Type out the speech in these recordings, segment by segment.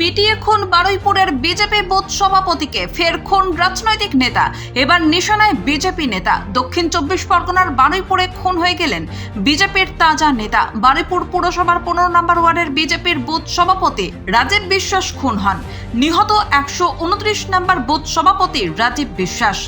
পিটিয়ে খুন বারুইপুরের BJP booth সভাপতিকে, ফের খুন রাজনৈতিক নেতা। এবার নিশানায় বিজেপি নেতা। দক্ষিণ চব্বিশ পরগনার বারুইপুরে খুন হয়ে গেলেন বিজেপির তাজা নেতা। বারুইপুর পুরসভার পনেরো নম্বর ওয়ার্ডের বিজেপির বুথ সভাপতি রাজীব বিশ্বাস খুন হন। নিহত একশো উনত্রিশ নম্বর বুথ সভাপতি রাজীব বিশ্বাস।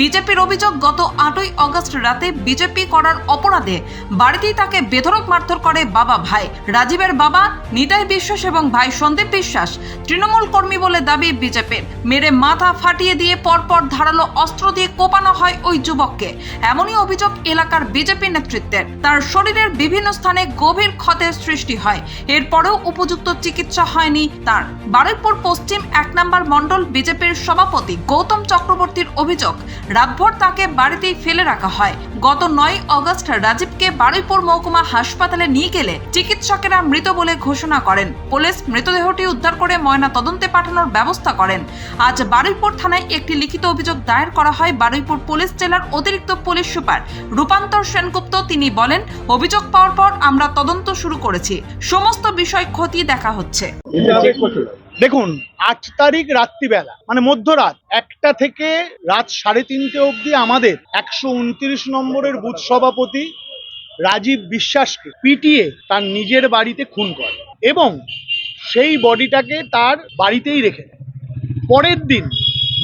বিজেপির অভিযোগ, গত আটই অগস্ট রাতে বিজেপি করার অপরাধে বাড়িতেই তাকে বেধরক মারধর করে বাবা ভাই। রাজীবের বাবা নিতাই বিশ্বাস এবং ভাই সন্দীপ বিশ্বাস তৃণমূল কর্মী বলে দাবি বিজেপির মেরে মাথা ফাটিয়ে দিয়ে পরপর ধারালো অস্ত্র দিয়ে কোপানো হয় ওই যুবককে। এমনই অভিযোগ এলাকার বিজেপি নেতৃত্বের। তার শরীরের বিভিন্ন স্থানে গভীর ক্ষতের সৃষ্টি হয়। এরপরেও উপযুক্ত চিকিৎসা হয়নি তার। বারুইপুর পশ্চিম এক নম্বর মণ্ডল বিজেপির সভাপতি গৌতম চক্রবর্তীর অভিযোগ, রাতভর তাকে বাড়িতেই ফেলে রাখা হয়। গত নয় অগস্ট রাজীবকে বারুইপুর মহকুমা হাসপাতালে নিয়ে গেলে চিকিৎসকেরা মৃত বলে ঘোষণা করেন। পুলিশ মৃতদেহটি উদ্ধার করে ময়না তদন্তে পাঠানোর ব্যবস্থা করেন। আজ বারুইপুর থানায় একটি লিখিত অভিযোগ দায়ের করা হয় বারুইপুর পুলিশ জেলার অতিরিক্ত পুলিশ সুপার রূপান্তর সেনগুপ্ত। তিনি বলেন, অভিযোগ পাওয়ার পর আমরা তদন্ত শুরু করেছি। সমস্ত বিষয় খতিয়ে দেখা হচ্ছে। দেখুন, আট তারিখ রাত্রিবেলা মানে মধ্যরাত, একটা থেকে রাত সাড়ে তিনটে অবধি আমাদের একশো উনত্রিশ নম্বরের বুথ সভাপতি রাজীব বিশ্বাসকে পিটিয়ে তার নিজের বাড়িতে খুন করে এবং সেই বডিটাকে তার বাড়িতেই রেখে দেয়। পরের দিন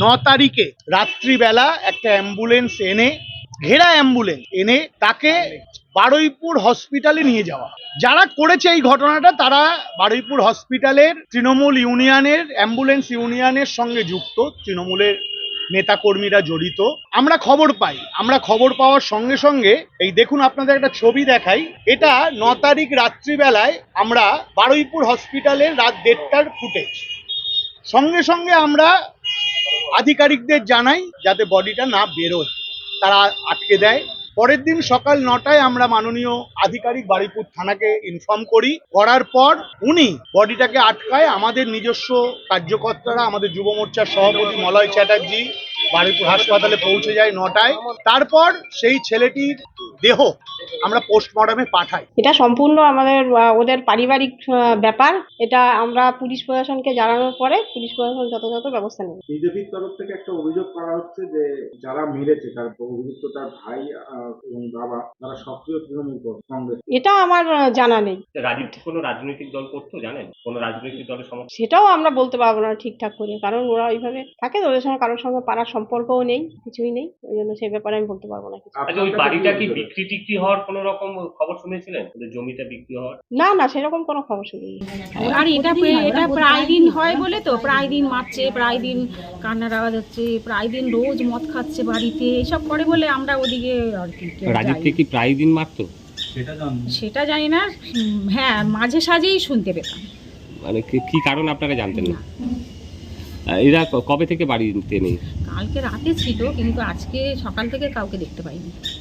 ন তারিখে রাত্রিবেলা একটা অ্যাম্বুলেন্স এনে, ঘেরা অ্যাম্বুলেন্স এনে তাকে বারুইপুর হসপিটালে নিয়ে যাওয়া। যারা করেছে এই ঘটনাটা, তারা বারুইপুর হসপিটালের, তৃণমূল ইউনিয়নের, অ্যাম্বুলেন্স ইউনিয়নের সঙ্গে যুক্ত। তৃণমূলের নেতাকর্মীরা জড়িত। আমরা খবর পাই। আমরা খবর পাওয়ার সঙ্গে সঙ্গে, এই দেখুন আপনাদের একটা ছবি দেখাই। এটা ন তারিখ রাত্রিবেলায় আমরা বারুইপুর হসপিটালের রাত দেড়টার ফুটেজ। সঙ্গে সঙ্গে আমরা আধিকারিকদের জানাই যাতে বডিটা না বেরোয়। তারা আটকে দেয়। পরের দিন সকাল নটায় আমরা মাননীয় আধিকারিক বারুইপুর থানাকে ইনফর্ম করি। করার পর উনি বডিটাকে আটকায় আমাদের নিজস্ব কার্যকর্তারা আমাদের যুব মোর্চার সভাপতি মলয় চ্যাটার্জি বারুইপুর হাসপাতালে পৌঁছে যায় নটায়। তারপর সেই ছেলেটির দেহ আমরা পোস্টমর্টমে পাঠাই। এটা সম্পূর্ণ আমাদের ওদের পারিবারিক আহ, ব্যাপার। এটা আমরা পুলিশ প্রশাসনকে জানানোর পরে পুলিশ প্রশাসন যথাযথ ব্যবস্থা নেবে। বিজেপির তরফ থেকে একটা অভিযোগ করা হচ্ছে যে যারা মেরেছে তার অভিযুক্ত তার ভাই এবং বাবা তারা সক্রিয় তৃণমূল কংগ্রেস। এটা আমার জানা নেই। রাজীব কোনো রাজনৈতিক দল করতো জানেন? কোনো রাজনৈতিক দলের সমর্থন সেটাও আমরা বলতে পারব না ঠিকঠাক করে কারণ ওরা ওইভাবে থাকে তো ওদের সঙ্গে কারোর সঙ্গে পাড়ার সম্পর্কও নেই কিছুই নেই ওই জন্য সেই ব্যাপারে আমি বলতে পারব না কিছু। আচ্ছা ওই বাড়িটা কি বিক্রি টিক্রি হওয়ার কোনো রকম খবর শুনেছিলেন? জমিটা বিক্রি হওয়ার? না না সেরকম কোনো খবর শুনিনি। আর এটা এটা প্রায় দিন হয় বলে তো প্রায় দিন মারছে প্রায় দিন কান্নার আওয়াজ হচ্ছে প্রায় দিন রোজ মদ খাচ্ছে বাড়িতে এসব করে বলে আমরা ওদিকে আর রাজীবকে কি প্রায় দিন মারতো? সেটা জানি না। হ্যাঁ মাঝে সাঝেই শুনতে পেতাম। মানে কি- কি কারণ আপনারা জানতেন না? এরা কবে থেকে বাড়িতে নেই? কালকে রাতে ছিল কিন্তু আজকে সকাল থেকে কাউকে দেখতে পাইনি।